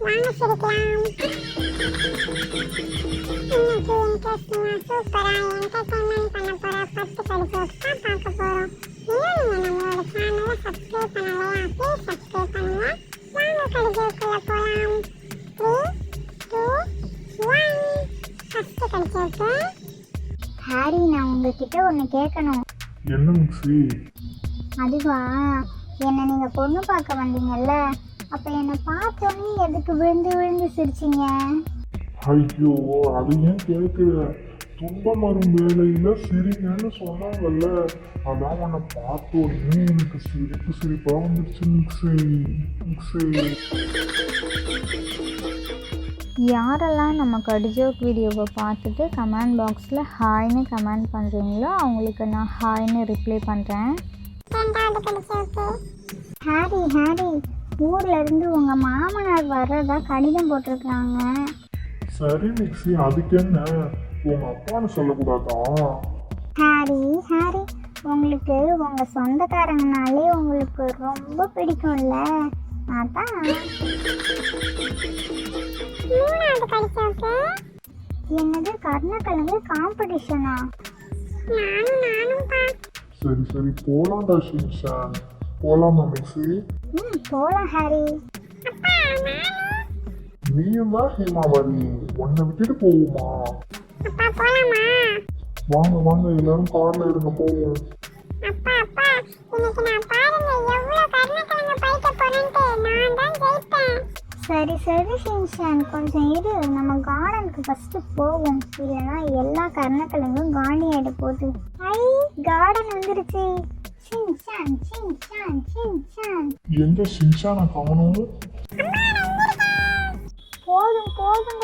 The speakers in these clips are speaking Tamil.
வாங்க சிரிக்கலாம் இன்னைக்கு இன்ட்ரெஸ்டிங்கா சூப்பரா என்டர்டைன்மெண்ட் பண்ண போற பத்து கடி ஜோக்ஸ் தான் பார்க்க போறோம் இன்னும் நீங்க நம்மளோட சேனலை சப்ஸ்கிரைப் பண்ணலையா ப்ளீஸ் சப்ஸ்கிரைப் பண்ணுங்க வாங்க கடி ஜோக்குள்ள போலாம் த்ரீ டூ ஒன் ஃபர்ஸ்ட் கடி ஜோக்கு ஹாரி நான் உங்ககிட்ட ஒன்று கேட்கணும். என்ன மிக்ஸி? அதுவா என்னை நீங்கள் பொண்ணு பார்க்க வந்தீங்கல்ல? அப்போ என்னை பார்த்தோன்னே எதுக்கு விழுந்து விழுந்து சிரிச்சிங்க? ஐயோ அது ஏன் கேட்குற துன்ப மரும் வேலையில சிரிங்கன்னு சொன்னாங்கல்ல. அதான் உன்னை பார்த்தோன்னே எனக்கு சிரிப்பு சிரிப்பா வந்துருச்சு யாரெல்லாம் நம்ம கடிஜோக் வீடியோவை பார்த்துட்டு கமெண்ட் பாக்ஸில் ஹாய்னு கமெண்ட் பண்ணுறீங்களோ அவங்களுக்கு நான் ஹாய்னு ரிப்ளை பண்ணுறேன் ஹாரி ஹாரி. ஊர்ல இருந்து உங்கள் மாமனார் வர்றதா கடிதம் போட்டிருக்காங்க. சரி மிக்ஸி அதுக்கு என்ன? உங்க அப்பான்னு சொல்லக்கூடாதா? ஹாரி ஹாரி உங்களுக்கு உங்கள் சொந்தக்காரங்கனாலே உங்களுக்கு ரொம்ப பிடிக்கும்ல. அதான். மூணாவது ஜோக்கு என்னது கர்ணக்கிழங்கு காம்படிஷனா நானும் நானும் பா. சரி சரி போலாம்டா போலாமா மிக்ஸி ம் போகலாம் ஹாரி. நீயும் தான் ஹேமாவரி உன்னை விட்டுட்டு போகுமா அப்பா போலாமா? வாங்க வாங்க எல்லாரும் கார்ல இருங்க போவோம். அப்பா அப்பா இன்னைக்கு நான் பாருங்க எவ்வளவு கருணக்கிழங்கு பைக்க போறேன்ட்டு நான் தான் ஜெயிப்பேன் சரி சரி ஷின்ஷான் கொஞ்சம் இரு. நம்ம கார்டனுக்கு ஃபஸ்ட்டு போவோம். இல்லைன்னா எல்லா கருணக்கிழங்கும் காலி ஆகிட போகுது. ஐ கார்டன் வந்துருச்சு. எங்க காணோம் போதும் போதும்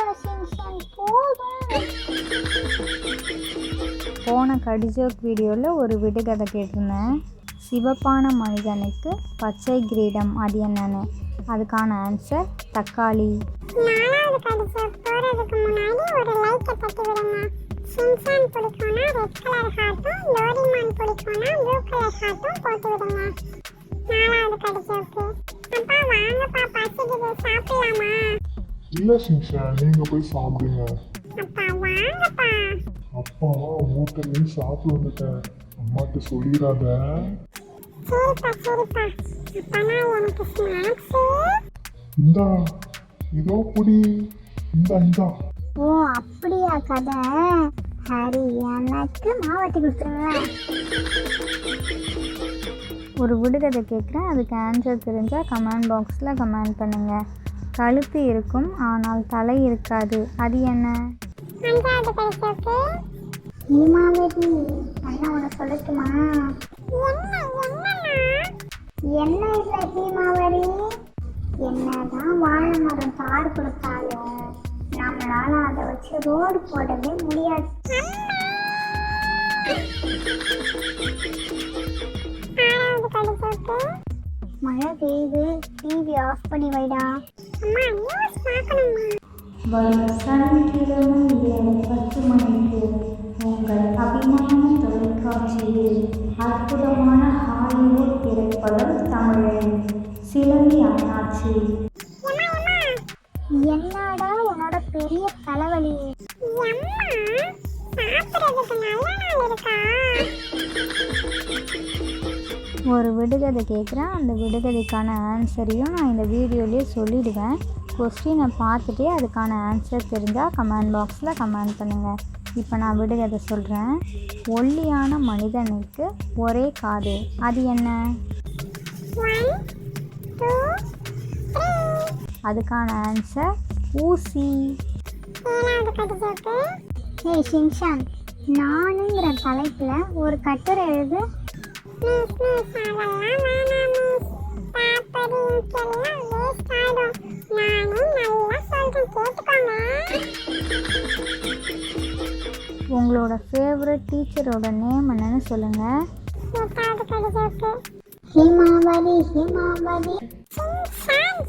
போன கடிஜோக் வீடியோவில் ஒரு விடுகதை கேட்டிருந்தேன். சிவப்பான மனிதனுக்கு பச்சை கிரீடம் அது என்னன்னு? அதுக்கான ஆன்சர் தக்காளி. நாலாவது கடிச்சு போறதுக்கு முன்னாடி ஒரு லைக்கை தட்டி விடுங்க சின்சான் பிடிக்கும்னா ரெட் கலர் ஹார்ட்டும் லோரிமான் பிடிக்கும்னா ப்ளூ கலர் ஹார்ட்டும் போட்டு விடுங்க. நாலாவது கடிச்சோக்கு அப்பா வாங்கப்பா பசிக்குது சாப்பிடலாமா? இல்ல ஷின்சான் நீங்க போய் சாப்பிடுங்க. அப்பா வாங்கப்பா. அப்பா மூட்டலையும் சாப்பிட்டு வந்துட்டேன் அம்மாட்ட சொல்லிடாத. சரிப்பா சரிப்பா. அப்பனா எனக்கு ஸ்நாக்ஸு இந்தா இதோ புடி இந்தா இந்தா. ஓ அப்படியா கதை? ஹாரி எனக்கு மாவட்டி கொடுத்துருங்க ஒரு விடுகதை கேட்குறேன். அதுக்கு ஆன்சர் தெரிஞ்சால் கமெண்ட் பாக்ஸில் கமெண்ட் பண்ணுங்கள் கழுத்து இருக்கும் ஆனால் தலை இருக்காது. அது என்ன? ஹீமாவதி அண்ணா உன சொல்லட்டுமா? என்ன இல்லை ஹீமாவதி என்னதான் வாழை மரம் தார் கொடுத்தாலும். நம்மளால அதை வச்சு ரோடு போடவே முடியாது. மழை பெய்யுது டிவி ஆஃப் பண்ணி வைடா. வரும் சனிக்கிழமை இரவு பத்து மணிக்கு உங்கள் அபிமான தொலைக்காட்சியில் அற்புதமான ஹாலிவுட் திரைப்படம் ஒரு விடுகதை கேட்குறேன் அந்த விடுகதைக்கான ஆன்சரையும் நான் இந்த வீடியோலேயே சொல்லிடுவேன். கொஸ்டினை பார்த்துட்டே அதுக்கான ஆன்சர் தெரிஞ்சால் கமெண்ட் பாக்ஸில் கமெண்ட் பண்ணுங்கள் இப்போ நான் விடுகதை சொல்கிறேன் ஒல்லியான மனிதனுக்கு ஒரே காது. அது என்ன? அதுக்கான ஆன்சர் ஊசி. ஏய் நானுங்கிற தலைப்பில் ஒரு கட்டுரை எழுது. நல்லா உங்களோட ஃபேவரட் டீச்சரோட நேம் என்னன்னு சொல்லுங்கள் ஹிமாவதி ஹிமாவதி ஹீமாவதி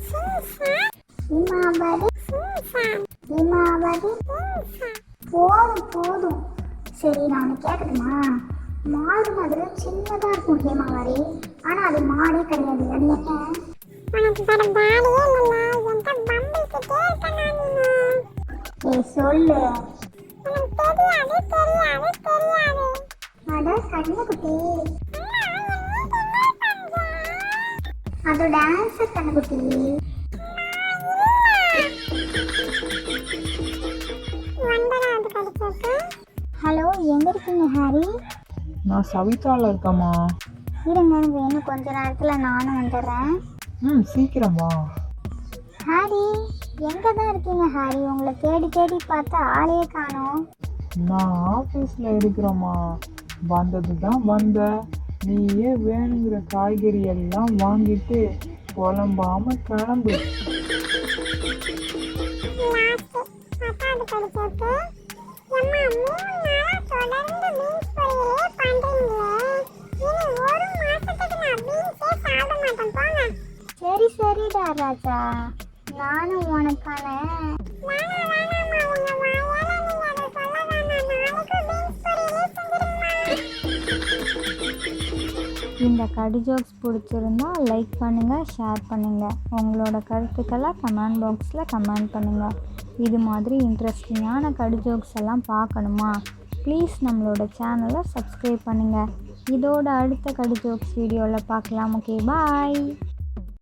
ஹீமாவதி. ஹீமாவதி ஹீமாவதி. போதும் போதும். சரி நான் ஒன்று மாடு மாதிரி சின்னதாக இருக்கும் ஹேமாவரி ஆனால் அது மாடே கிடையாது அது என்ன? உனக்கு வேற வேலையே இல்லைல்ல என்கிட்ட பம்பிள் கிட்ட ஏய் சொல்லு. எனக்கு தெரியாது அட அதோட ஆன்சர் கண்ணுக்குட்டி ஹாரி நான் சவிதாவில் இருக்கேம்மா. இருங்க வேணும் கொஞ்ச நேரத்துல நானும் வந்துடுறேன். ம் சீக்கிரம் வா. ஹாரி எங்க தான் இருக்கீங்க ஹாரி? உங்களை தேடி தேடி பார்த்தா ஆளே காணோம். நான் ஆஃபீஸில் இருக்கிறேம்மா. வந்தது தான் வந்த. நீயே வேணுங்கிற காய்கறி எல்லாம் வாங்கிட்டு புலம்பாம கிளம்பு. லாஸ்ட் சரி சரிடா ராஜா. நானும் உனக்கான இந்த கடி ஜோக்ஸ் பிடிச்சிருந்தா லைக் பண்ணுங்கள் ஷேர் பண்ணுங்கள் உங்களோட கருத்துக்களை கமெண்ட் பாக்ஸில் கமெண்ட் பண்ணுங்கள் இது மாதிரி இன்ட்ரெஸ்டிங்கான கடி ஜோக்ஸ் எல்லாம் பார்க்கணுமா? ப்ளீஸ் நம்மளோட சேனலை சப்ஸ்கிரைப் பண்ணுங்கள் இதோட அடுத்த கடி ஜோக்ஸ் வீடியோவில் பார்க்கலாம். Okay bye